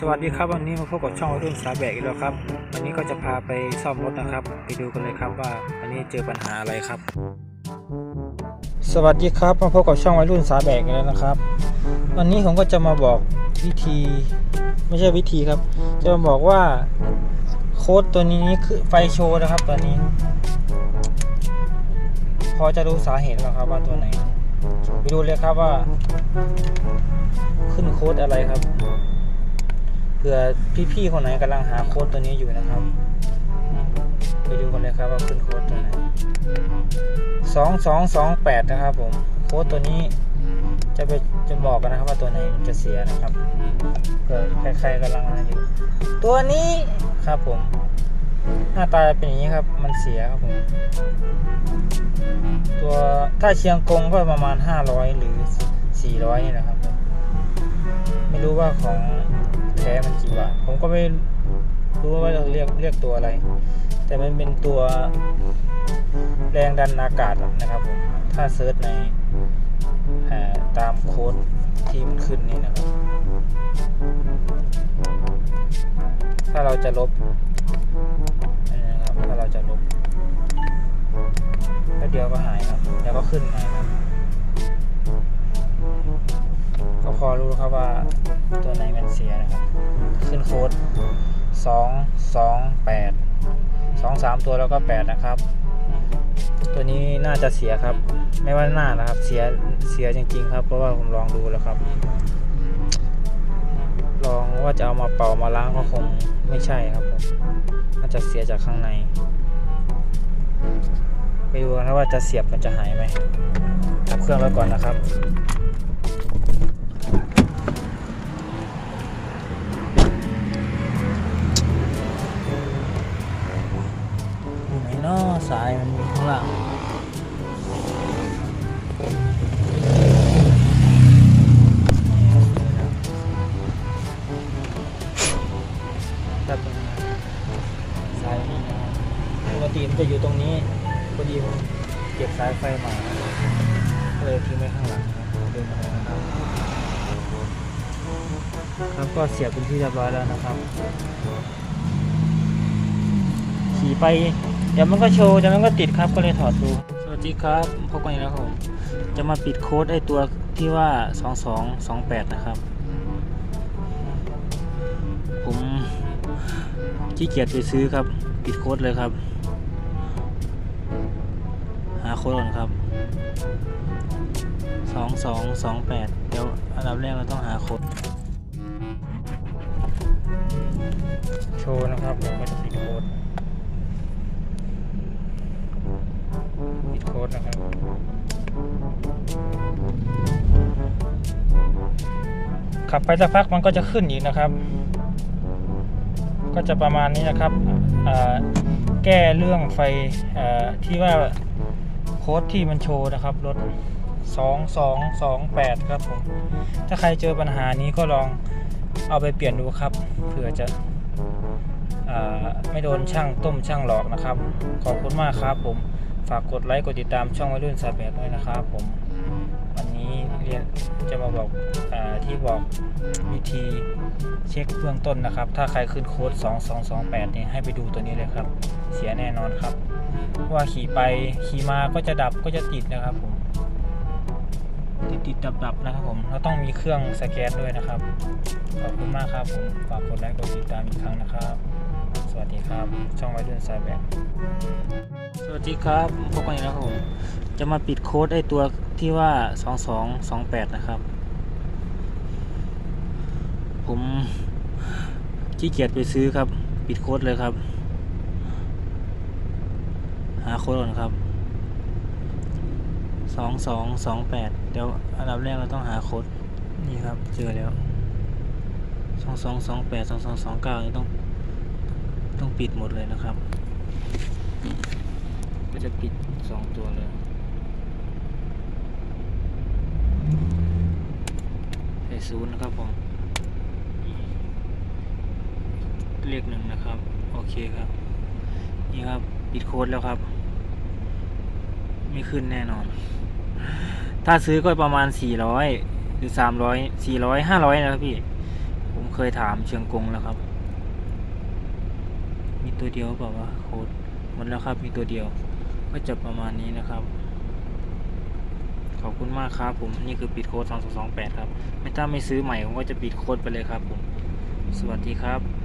สวัสดีครับวันนี้มาพบกับช่องวัยรุ่นสาแบกอีกแล้วครับ วันนี้ก็จะพาไปซ่อมรถนะครับ ไปดูกันเลยครับว่าวันนี้เจอปัญหาอะไรครับ สวัสดีครับมาพบกับช่องวัยรุ่นสาแบกอีกแล้วนะครับ วันนี้ผมก็จะมาบอกวิธี ไม่ใช่วิธีครับ จะมาบอกว่าโค้ดตัวนี้คือไฟโชว์นะครับตัวนี้ พอจะรู้สาเหตุแล้วครับว่าตัวไหนไปดูเลยครับว่า ขึ้นโค้ดอะไรครับ เผื่อพี่ๆคนไหนกำลังหาโค้ดตัวนี้อยู่นะครับ ไปดูกันเลยครับว่าขึ้นโค้ดตัวไหนสองสองสองแปดนะครับผมโค้ดตัวนี้จะไปจะบอกกันนะครับว่าตัวไหนมันจะเสียนะครับเผื่อใครๆกำลังหาอยู่ ตัวนี้ครับผม หน้าตาเป็นอย่างนี้ครับ มันเสียครับผม ตัวถ้าเชียงกงก็ประมาณ 500 หรือ 400นี่แหละครับผมไม่รู้ว่าของ ท้มันกี่บาทผมก็ไม่รู้ว่าเราเรียกเรียกตัวอะไร แต่มันเป็นตัวแรงดันอากาศนะครับผมถ้าเซิร์ชในเอ่อตามโค้ดที่มันขึ้นนี่นะครับ ถ้าเราจะลบนี่นะครับถ้าเราจะลบแล้วเดียวก็หายครับแล้วก็ขึ้นมาครับก็พอรู้ครับว่า ตัวไหนมันเสียนะครับ ขึ้นโค้ดสองสองแปดสองสามตัวแล้วก็แปดนะครับ ตัวนี้น่าจะเสียครับ ไม่ว่าหน้านะครับ เสีย เสียจริง ๆ ครับ เพราะว่าผมลองดูแล้วครับ ลองว่าจะเอามาเป่ามาล้างก็คงไม่ใช่ครับผม น่าจะเสียจากข้างใน ไปดูกันว่าจะเสียบมันจะหายไหมดับเครื่องไว้ก่อนนะครับายมันมีข้างหลังครับสายนี้นะครับปกติมันจะอยู่ตรงนี้พอดีผมเก็บสายไฟมาก็เลยทิ้งไว้ข้างหลังเดินมานะครับครับก็เสียบเป็นที่เรียบร้อยแล้วนะครับ ขี่ไป เดี๋ยวมันก็โชว์เดี๋ยวมันก็ติดครับก็เลยถอดดูสวัสดีครับพบกันอีกแล้วครับผมจะมาปิดโค้ดไอตัวที่ว่า 2228 นะครับ ผมขี้เกียจไปซื้อครับ ปิดโค้ดเลยครับ หาโค้ดก่อนครับ 2228 เดี๋ยวอันดับแรกเราต้องหาโค้ดโชว์นะครับผมก็จะปิดโค้ด ค้ดนะครับขับไปสักพักมันก็จะขึ้นอีกนะครับ ก็จะประมาณนี้นะครับแก้เรื่องไฟที่ว่าโค้ดที่มันโชว์นะครับรถ 2228 ครับผมถ้าใครเจอปัญหานี้ก็ลองเอาไปเปลี่ยนดูครับเผื่อจะอไม่โดนช่างต้มช่างหลอกนะครับ ขอบคุณมากครับผม ฝากกดไลค์กดติดตามช่องวัยรุ่นสาแบบด้วยนะครับผมวันนี้เรียนจะมาบอกอที่บอกวิธีเช็คเบื้องต้นนะครับ ถ้าใครขึ้นโค้ด 2228นี่ให้ไปดูตัวนี้เลยครับ เสียแน่นอนครับ ว่าขี่ไปขี่มาก็จะดับก็จะติดนะครับผมติดติดดับดับนะครับผมเราต้องมีเครื่องสแกนด้วยนะครับ ขอบคุณมากครับผมฝากกดไลค์กดติดตามอีกครั้งนะครับ สวัสดีครับ ช่องวัยรุ่นสายแบบ สวัสดีครับพบกันอีกแล้วครับผมจะมาปิดโค้ดไอตัวที่ว่า 2228 นะครับ ผมขี้เกียจไปซื้อครับ ปิดโค้ดเลยครับ หาโค้ดก่อนครับ 2228 เดี๋ยวอันดับแรกเราต้องหาโค้ดนี่ครับ เจอแล้ว 2228 2229นี่ต้องต้องปิดหมดเลยนะครับ ก็จะปิดสองตัวเลยใส่ศูนย์นะครับผมเลขหนึ่งนะครับ โอเคครับ นี่ครับ ปิดโค้ดแล้วครับ ไม่ขึ้นแน่นอน ถ้าซื้อก็ประมาณ400หรือ300 400 500นะครับพี่ ผมเคยถามเชียงกงแล้วครับ มีตัวเดียวเปล่าวะโค้ดหมดแล้วครับมีตัวเดียว ก็จะประมาณนี้นะครับ ขอบคุณมากครับผมนี่คือปิดโค้ด2228 ครับ ไม่ถ้าไม่ซื้อใหม่ผมก็จะปิดโค้ดไปเลยครับผม สวัสดีครับ